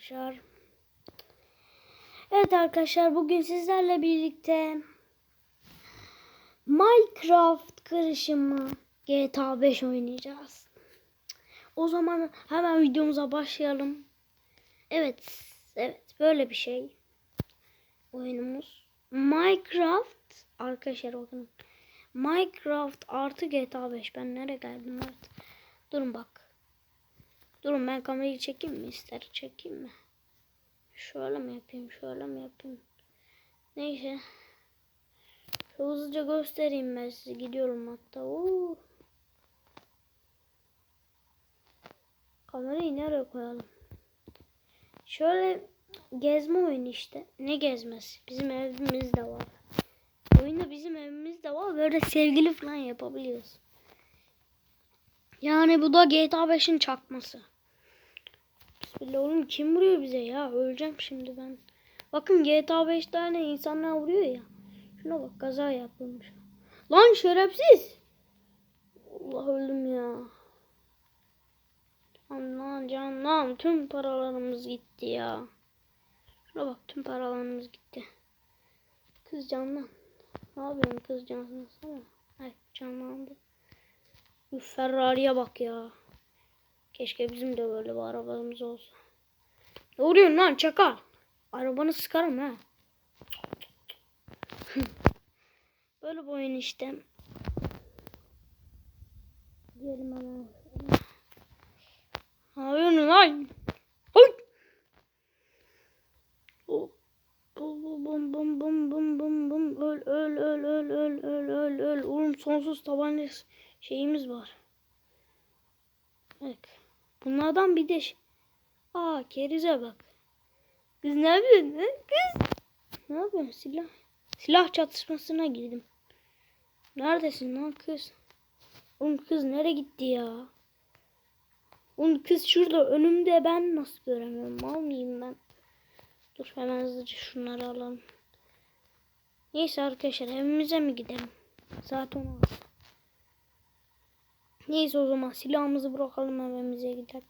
arkadaşlar. Evet arkadaşlar bugün sizlerle birlikte Minecraft karışımı GTA 5 oynayacağız. O zaman hemen videomuza başlayalım. Evet, evet böyle bir şey. Oyunumuz Minecraft arkadaşlar bakın. Minecraft artı GTA 5. Ben nereye geldim? Evet. Durun bak. Durun ben kamerayı çekeyim mi? İster çekeyim mi? Şöyle mi yapayım? Şöyle mi yapayım? Neyse. Hızlıca göstereyim ben size. Gidiyorum hatta. Oo. Kamerayı nereye koyalım? Şöyle gezme oyunu işte. Ne gezmesi? Bizim evimiz de var. Oyunda bizim evimiz de var. Böyle sevgili falan yapabiliyoruz. Yani bu da GTA 5'in çakması. Bismillah oğlum kim vuruyor bize ya? Öleceğim şimdi ben. Bakın GTA 5 tane insanlar vuruyor ya. Şuna bak kaza yapılmış. Lan şerefsiz. Allah öldüm ya. Canlan canlan tüm paralarımız gitti ya. Şuna bak tüm paralarımız gitti. Kız canlan. Ne yapıyorsun kız canlansana. Ay canlandı. Ferrari'ye bak ya. Keşke bizim de böyle bir arabamız olsa. Ne vuruyorsun lan çakal? Arabanı sıkarım ha. böyle bir oyun işte. Diyelim. Ne yapıyorsun lan? Oy! Oh. Bum bum bum bum bum bum bum öl öl öl öl öl öl öl öl oğlum sonsuz tabanca şeyimiz var. Bak. Bunlardan bir de Aa kerize bak. Kız ne yapıyorsun? he? Kız. Ne yapıyorsun? Silah. Silah çatışmasına girdim. Neredesin lan kız? Oğlum kız nereye gitti ya? Oğlum kız şurada önümde ben nasıl göremiyorum? Mal mıyım ben? Dur hemen hızlıca şunları alalım. Neyse arkadaşlar evimize mi gidelim? Saat 16. Neyse o zaman silahımızı bırakalım evimize gidelim.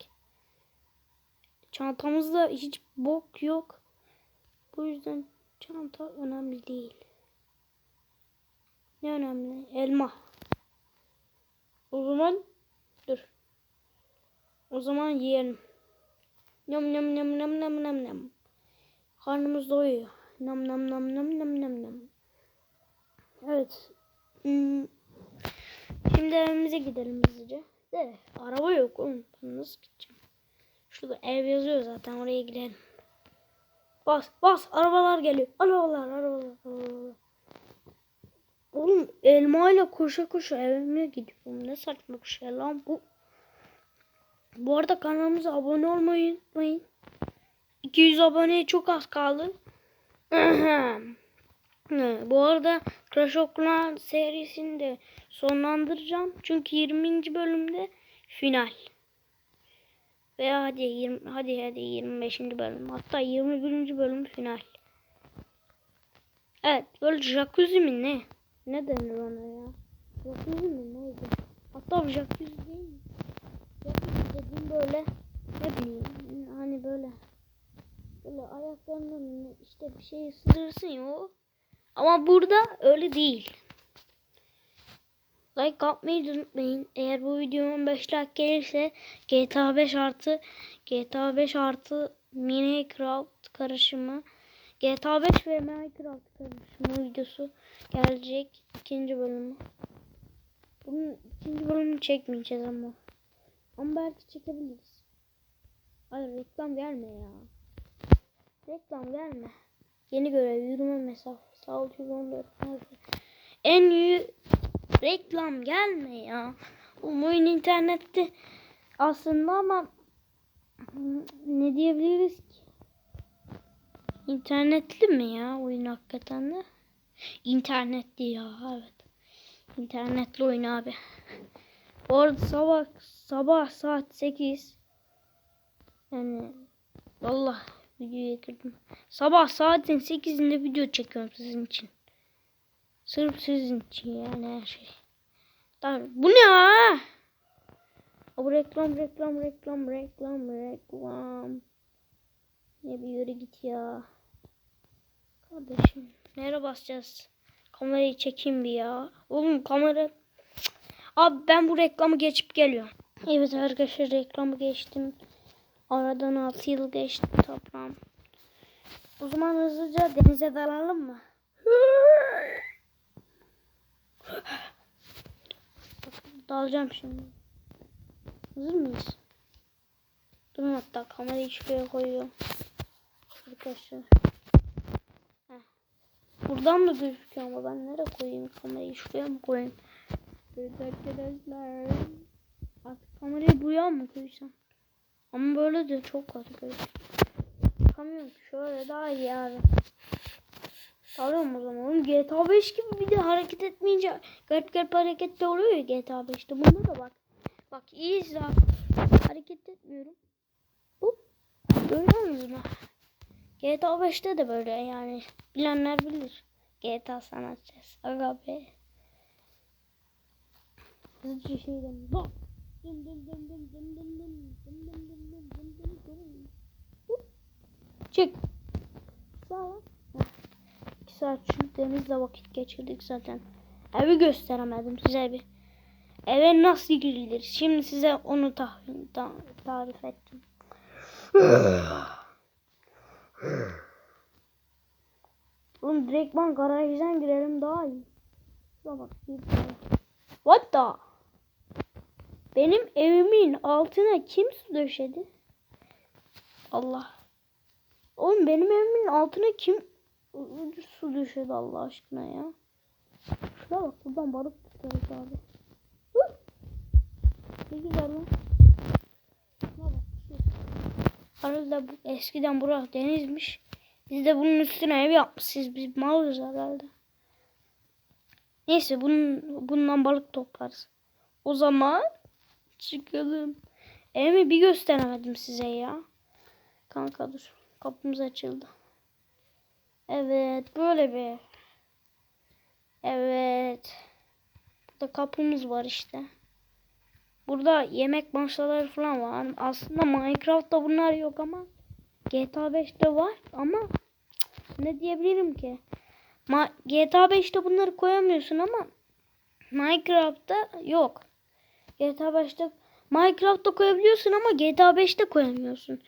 Çantamızda hiç bok yok. Bu yüzden çanta önemli değil. Ne önemli? Elma. O zaman dur. O zaman yiyelim. Nam nam nam nam nam nam nam. Karnımız doyuyor. Nam nam nam nam nam nam nam. Evet. Hmm. Şimdi evimize gidelim hızlıca. De araba yok oğlum. Nasıl gideceğim? Şurada ev yazıyor zaten oraya gidelim. Bas bas arabalar geliyor. Arabalar arabalar arabalar. Oğlum elmayla koşa koşa evime gidiyorum. Ne saçma bir şey lan bu. Bu arada kanalımıza abone olmayı unutmayın. 200 aboneye çok az kaldı. Bu arada Crash Clans serisini de sonlandıracağım. Çünkü 20. bölümde final. Veya hadi 20 hadi hadi 25. bölüm. Hatta 21. bölüm final. Evet, böyle jacuzzi mi ne? Ne denir ona ya? Jacuzzi mi neydi? Hatta jacuzzi değil mi? Jacuzzi dediğim böyle ne bileyim hani böyle böyle ayaklarının işte bir şey ısırırsın ya o. Ama burada öyle değil. Like atmayı unutmayın. Eğer bu video 15 like gelirse GTA 5 artı GTA 5 artı Minecraft karışımı GTA 5 ve Minecraft karışımı videosu gelecek ikinci bölümü. Bunun ikinci bölümünü çekmeyeceğiz ama. Ama belki çekebiliriz. Hayır reklam verme ya. Reklam verme. Yeni görev yürüme mesafesi 614 metre. En iyi reklam gelme ya. Oyun internette aslında ama ne diyebiliriz ki? İnternetli mi ya oyun hakikaten de? İnternetli ya evet. İnternetli oyun abi. Bu arada sabah sabah saat 8 yani vallahi videoya girdim. Sabah saatin 8'inde video çekiyorum sizin için. Sırf sizin için yani her şey. Bu ne ya? Bu reklam reklam reklam reklam reklam. Ne bir yürü git ya. Kardeşim. Nereye basacağız? Kamerayı çekeyim bir ya. Oğlum kamera... Abi ben bu reklamı geçip geliyorum. Evet arkadaşlar reklamı geçtim. Aradan 6 yıl geçti toprağım. O zaman hızlıca denize dalalım mı? Dalacağım şimdi. Hazır mıyız? Durun hatta kamerayı şuraya koyuyorum. Arkadaşlar. Heh. Buradan da gözüküyor ama ben nereye koyayım kamerayı şuraya mı koyayım? Evet arkadaşlar. Artık kamerayı buraya mı koysam? Ama böyle de çok kötü. Çıkamıyorum. Şöyle daha iyi abi. Alıyorum o zaman. Oğlum GTA 5 gibi bir de hareket etmeyince garip garip hareketler oluyor ya GTA 5'te. Bunda da bak. Bak iyi izle. Hareket etmiyorum. Bu. Görüyorsunuz mu? GTA 5'te de böyle yani. Bilenler bilir. GTA San Andreas. Aga be. Hızlıca şey dönüyor. Dın dın dın dın dın dın dın. Çık. Sağ. İki saat şu denizde vakit geçirdik zaten. Evi gösteremedim size bir. Eve nasıl girilir? Şimdi size onu ta ta tarif ettim. Oğlum direktman garajdan girelim daha iyi. Şuna bak. What the? Benim evimin altına kim su döşedi? Allah. Oğlum benim evimin altına kim su döşedi Allah aşkına ya? Şuna bak buradan balık tutarız abi. Huh! Ne güzel lan. Şuna bak. Arada bu, eskiden burası denizmiş. Biz de bunun üstüne ev yapmışız. Biz malız herhalde. Neyse bunun, bundan balık toplarız. O zaman çıkalım. Evimi bir gösteremedim size ya. Kanka dur. Kapımız açıldı. Evet böyle bir ev. Evet. Burada kapımız var işte. Burada yemek masaları falan var. Aslında Minecraft'ta bunlar yok ama GTA 5'te var ama ne diyebilirim ki? Ma GTA 5'te bunları koyamıyorsun ama Minecraft'ta yok. GTA 5'te Minecraft'ta koyabiliyorsun ama GTA 5'te koyamıyorsun.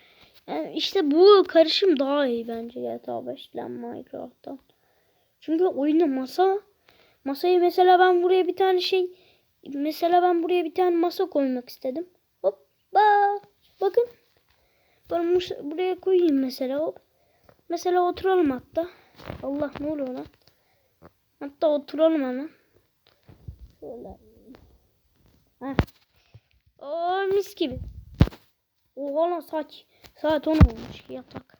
Yani işte bu karışım daha iyi bence GTA 5 ile Minecraft'tan. Çünkü oyunda masa masayı mesela ben buraya bir tane şey mesela ben buraya bir tane masa koymak istedim. Hoppa. Bakın. Ben buraya koyayım mesela hop. Mesela oturalım hatta. Allah ne oluyor lan? Hatta oturalım hemen. Şöyle. Heh. Oo mis gibi. Oha lan saç. Saat 10 olmuş yatak.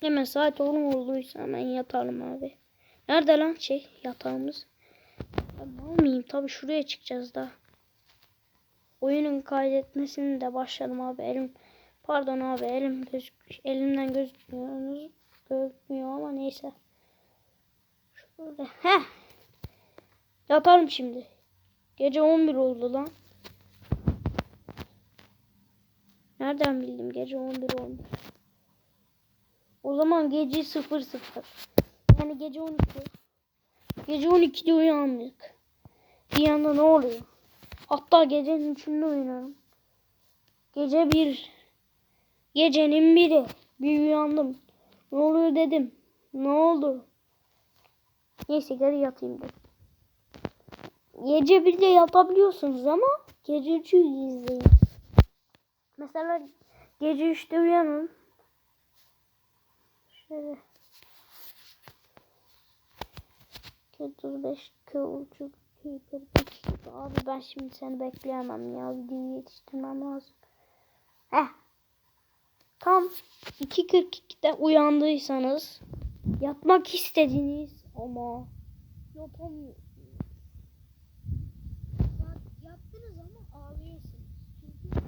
Hemen saat 10 olduysa hemen yatalım abi. Nerede lan şey yatağımız? Mal mıyım? Tabi şuraya çıkacağız da. Oyunun kaydetmesini de başladım abi. Elim pardon abi elim gözük elimden gözükmüyor. Gözükmüyor ama neyse. Şöyle. Heh. Yatalım şimdi. Gece 11 oldu lan. Nereden bildim gece 11 olmuş. O zaman gece 00. Yani gece 12. Gece 12'de uyandık. Bir yanda ne oluyor? Hatta gecenin üçünde uyanıyorum. Gece bir. Gecenin biri. Bir uyandım. Ne oluyor dedim. Ne oldu? Neyse geri yatayım dedim. Gece bir de yatabiliyorsunuz ama gece üçü izleyin. Mesela gece üçte uyanın. Şöyle. 35 kılçık Abi ben şimdi seni bekleyemem ya. Videoyu yetiştirmem lazım. Heh. Tam 2.42'de uyandıysanız yatmak istediniz ama yapamıyorsunuz. Yattınız ama ağlıyorsunuz. Çünkü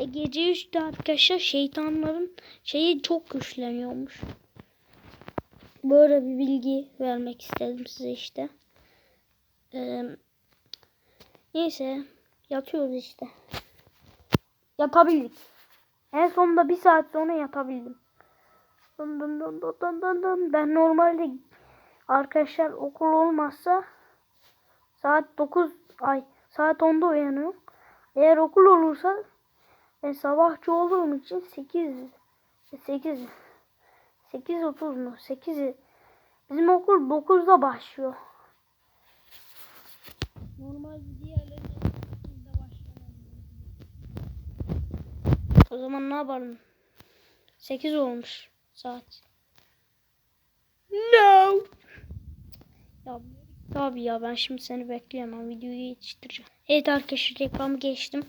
e, gece 3'te arkadaşlar şeytanların şeyi çok güçleniyormuş. Böyle bir bilgi vermek istedim size işte. Ee, neyse yatıyoruz işte. Yatabildik. En sonunda bir saat sonra yatabildim. Dın dın dın dın dın dın. Ben normalde arkadaşlar okul olmazsa saat 9 ay saat 10'da uyanıyorum. Eğer okul olursa ben sabahçı olduğum için 8 8 8.30 mu? 8 Bizim okul 9'da başlıyor. Normal diğerlerinde 8'de başlıyor. O zaman ne yapalım? 8 olmuş saat. No. Ya tabii ya ben şimdi seni bekleyemem. Videoyu yetiştireceğim. Evet arkadaşlar reklamı geçtim.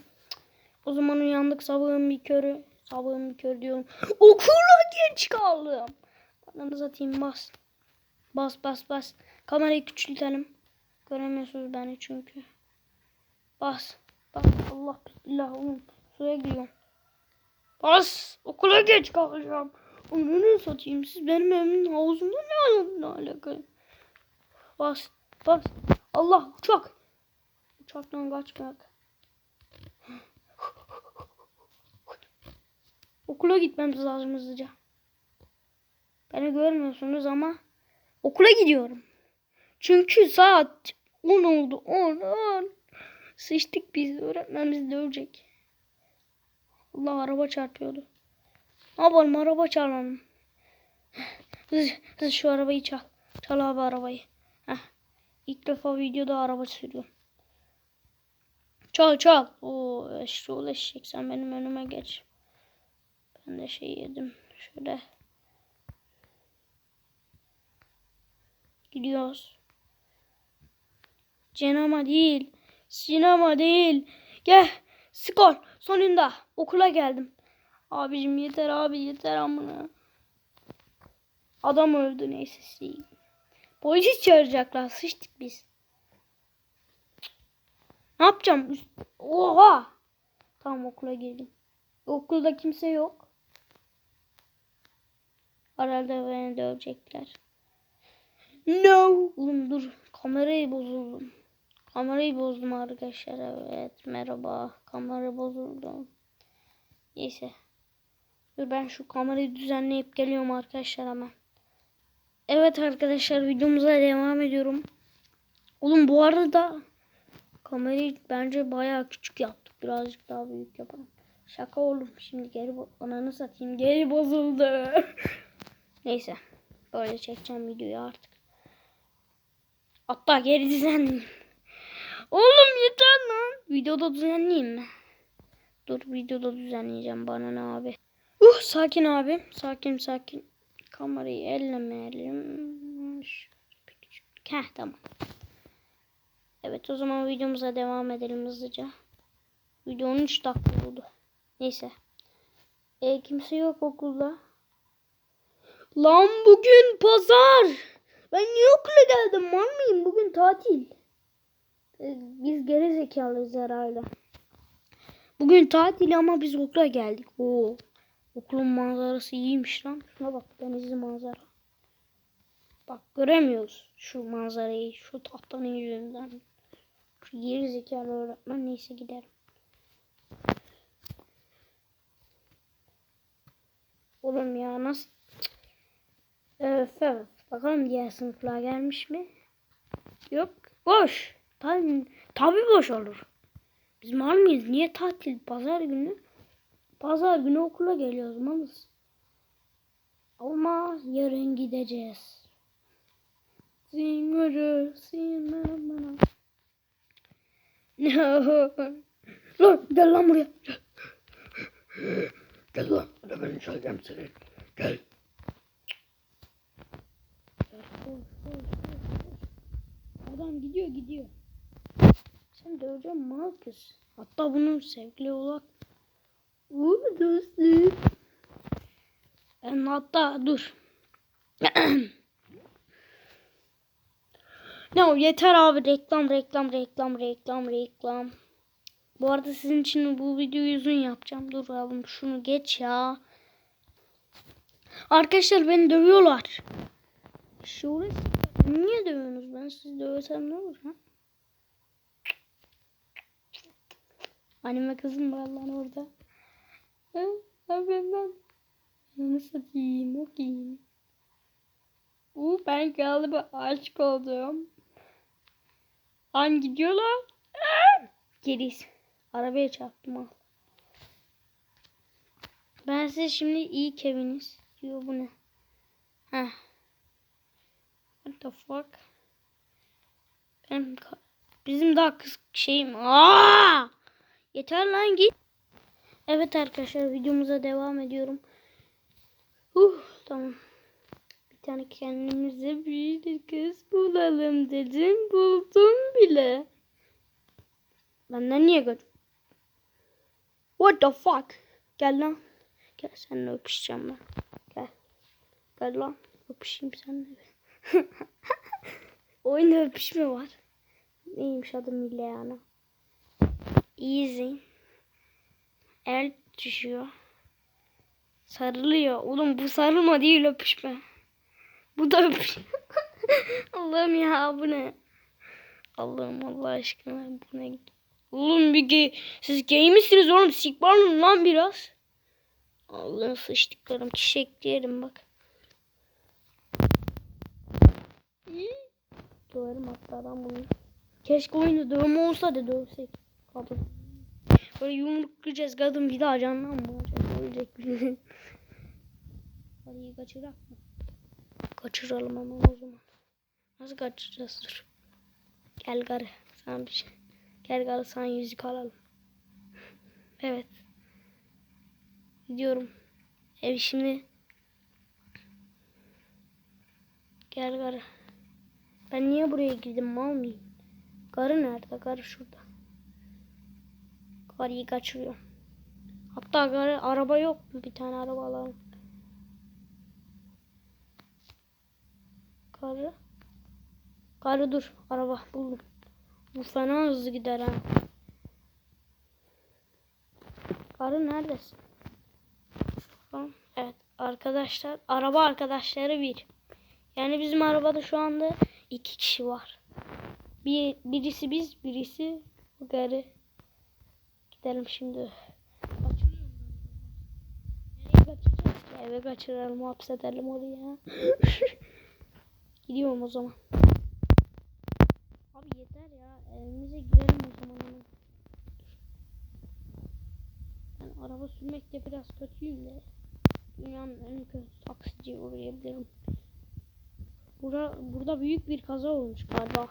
O zaman uyandık sabahın bir körü. Sabahın bir körü diyorum. Okula geç kaldım. Bana satayım bas. Bas bas bas. Kamerayı küçültelim. Göremiyorsunuz beni çünkü. Bas. Bas. Allah bismillah oğlum. Suya giriyorum. Bas. Okula geç kalacağım. Onu satayım? Siz benim evimin havuzunda ne, ne alakalı? Bas. Bas. Allah uçak. Uçaktan kaçmak. Okula gitmemiz lazım hızlıca. Beni görmüyorsunuz ama okula gidiyorum. Çünkü saat 10 oldu. 10 10. Sıçtık biz. Öğretmen bizi dövecek. Allah araba çarpıyordu. Ne yapalım araba çalalım. Hız, hız şu arabayı çal. Çal abi arabayı. Heh. İlk defa videoda araba sürüyorum. Çal çal. Oo eşşoğlu eşek sen benim önüme geç. Ben de şey yedim. Şöyle. Gidiyoruz. Sinema değil. Sinema değil. Gel. Skor. Sonunda. Okula geldim. Abicim yeter abi yeter amına. Adam öldü neyse. şey. Polis çağıracaklar. Sıçtık biz. Ne yapacağım? Oha. Tamam okula girdim. Okulda kimse yok. Herhalde beni dövecekler. No. Oğlum dur. Kamerayı bozuldum. Kamerayı bozdum arkadaşlar. Evet. Merhaba. Kamera bozuldu. Neyse. Dur ben şu kamerayı düzenleyip geliyorum arkadaşlar hemen. Evet arkadaşlar videomuza devam ediyorum. Oğlum bu arada kamerayı bence bayağı küçük yaptık. Birazcık daha büyük yapalım. Şaka oğlum. Şimdi geri ananı satayım. Geri bozuldu. Neyse. Böyle çekeceğim videoyu artık. Hatta geri düzenleyeyim. Oğlum yeter lan. Videoda düzenleyeyim mi? Dur videoda düzenleyeceğim bana ne abi. Uh sakin abi. Sakin sakin. Kamerayı ellemeyelim. Heh tamam. Evet o zaman videomuza devam edelim hızlıca. Video 13 dakika oldu. Neyse. E, kimse yok okulda. Lan bugün pazar. Ben niye okula geldim? Mal mıyım? Bugün tatil. E, biz geri zekalıyız herhalde. Bugün tatil ama biz okula geldik. Oo. Okulun manzarası iyiymiş lan. Şuna bak denizli manzara. Bak göremiyoruz şu manzarayı şu tahtanın yüzünden. Şu geri zekalı öğretmen neyse giderim. Oğlum ya nasıl? Öf. Bakalım diğer sınıflar gelmiş mi? Yok. Boş. Tabii, tabii boş olur. Biz mal mıyız? Niye tatil? Pazar günü. Pazar günü okula geliyoruz malız. Ama yarın gideceğiz. Singırı, sinema. No. Lan gel lan buraya. Gel lan. Hadi ben çalacağım seni. Gel. Adam gidiyor. Sen döveceğim mal kız. Hatta bunun sevgili olarak. Uuu dostum. Ben hatta dur. ne o yeter abi reklam reklam reklam reklam reklam. Bu arada sizin için bu videoyu uzun yapacağım. Dur abi şunu geç ya. Arkadaşlar beni dövüyorlar. Şöyle niye dövüyorsunuz? Ben sizi dövsem ne olur ha? Anime kızım var lan orada. Hı? Ben ben. Ananı satayım. Okey. Uuu ben galiba aşık oldum. An gidiyorlar. Aa! Geriz. Arabaya çarptım al. Ben size şimdi iyi keviniz. Diyor bu ne? Heh. What the fuck? Benim bizim daha kız şeyim. Aa! Yeter lan git. Evet arkadaşlar videomuza devam ediyorum. Uh, tamam. Bir tane kendimize bir kız bulalım dedim. Buldum bile. Benden niye gör? What the fuck? Gel lan. Gel seninle öpüşeceğim ben. Gel. Gel lan. Öpüşeyim seninle. Oyunda öpüşme var. Neymiş adı Ileana. Easy. El düşüyor. Sarılıyor. Oğlum bu sarılma değil öpüşme. Bu da öpüşme. Allah'ım ya bu ne? Allah'ım Allah aşkına bu ne? Oğlum bir gay. Siz gay misiniz oğlum? Sikbarın lan biraz. Allah'ım sıçtıklarım. Çiçekleyelim bak. İyi. Döverim hatta ben bunu. Keşke oyunda dövme olsa da dövsek. Kadın. Böyle yumruklayacağız kadın bir daha canlanmayacak. Ölecek bir Hadi kaçırak mı? Kaçıralım ama o zaman. Nasıl kaçıracağız dur. Gel karı. Sana bir şey. Gel karı sana yüzük alalım. Evet. Gidiyorum. Ev şimdi. Gel karı. Ben niye buraya girdim mal mıyım? Karı nerede? Karı şurada. Karıyı kaçırıyor. Hatta karı, araba yok mu? Bir tane araba alalım. Karı. Karı dur. Araba buldum. Bu fena hızlı gider ha. Karı neredesin? Evet arkadaşlar. Araba arkadaşları bir. Yani bizim arabada şu anda iki kişi var. Bir, birisi biz, birisi bu karı. Gidelim şimdi. Ki? Eve kaçıralım, hapsedelim oraya. Gidiyorum o zaman. Abi yeter ya. Evimize girelim o zaman. Ben araba sürmekte biraz kötüyüm de. Dünyanın en kötü taksici uğrayabilirim. Burada, burada büyük bir kaza olmuş galiba.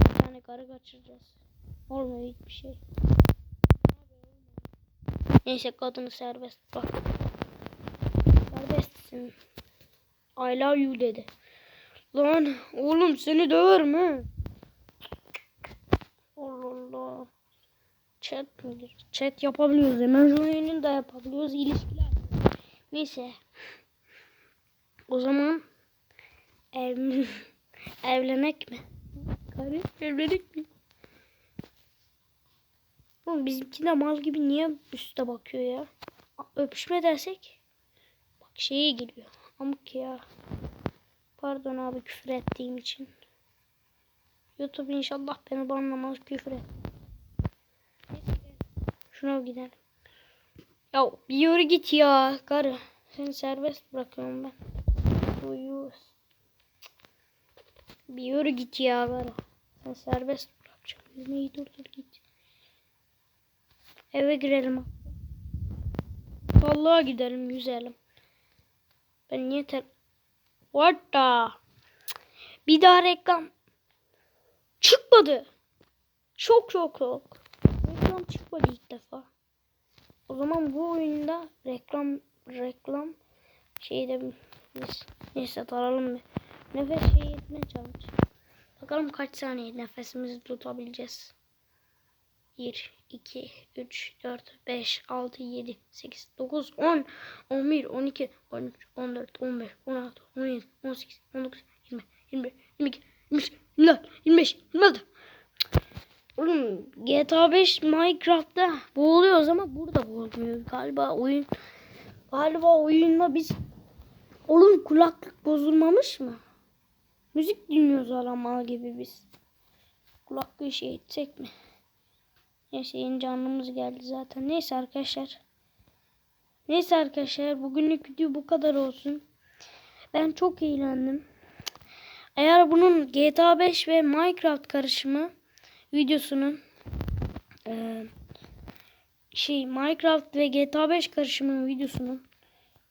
Bir tane karı kaçıracağız. Olmuyor hiçbir şey. Neyse kadını serbest bak. Serbestsin. I love you dedi. Lan oğlum seni döverim ha. Allah Allah. Chat midir? Chat yapabiliyoruz. Hemen da yapabiliyoruz. İlişkiler. Neyse. O zaman ev, evlenek mi? Karı evlenek mi? Oğlum bizimki de mal gibi niye üste bakıyor ya? Öpüşme dersek bak şeye giriyor. Amık ya. Pardon abi küfür ettiğim için. YouTube inşallah beni banlamaz küfür et. Şuna gidelim. Ya bir yürü git ya karı. Seni serbest bırakıyorum ben. Uyuz. Bir yürü git ya karı. Sen serbest bırakacağım. Yüzmeyi durdur git. Eve girelim. Vallahi gidelim yüzelim. Ben niye ter... What the? Bir daha reklam çıkmadı. Çok çok çok. Reklam çıkmadı ilk defa. O zaman bu oyunda reklam reklam şeyde biz neyse taralım bir. Nefes şey yetmeye çalış. Bakalım kaç saniye nefesimizi tutabileceğiz. 1, 2, 3, 4, 5, 6, 7, 8, 9, 10, 11, 12, 13, 14, 15, 16, 17, 18, 19, 20, 21, 22, 23, 24, 25, 26. Oğlum GTA 5 Minecraft'ta boğuluyoruz ama burada boğulmuyor. Galiba oyun galiba oyunda biz Oğlum kulaklık bozulmamış mı? Müzik dinliyoruz hala mal gibi biz. Kulaklığı şey etsek mi? Neyse yeni canlımız geldi zaten. Neyse arkadaşlar. Neyse arkadaşlar bugünlük video bu kadar olsun. Ben çok eğlendim. Eğer bunun GTA 5 ve Minecraft karışımı videosunun eee, şey Minecraft ve GTA 5 karışımı videosunun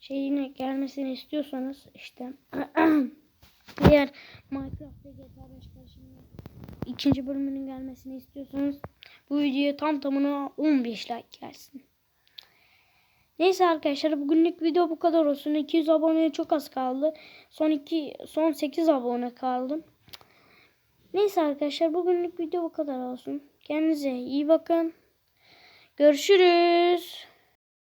şeyine gelmesini istiyorsanız işte eğer Minecraft ve GTA 5 karışımı ikinci bölümünün gelmesini istiyorsanız bu videoya tam tamına 15 like gelsin. Neyse arkadaşlar bugünlük video bu kadar olsun. 200 aboneye çok az kaldı. Son 2 son 8 abone kaldım. Neyse arkadaşlar bugünlük video bu kadar olsun. Kendinize iyi bakın. Görüşürüz.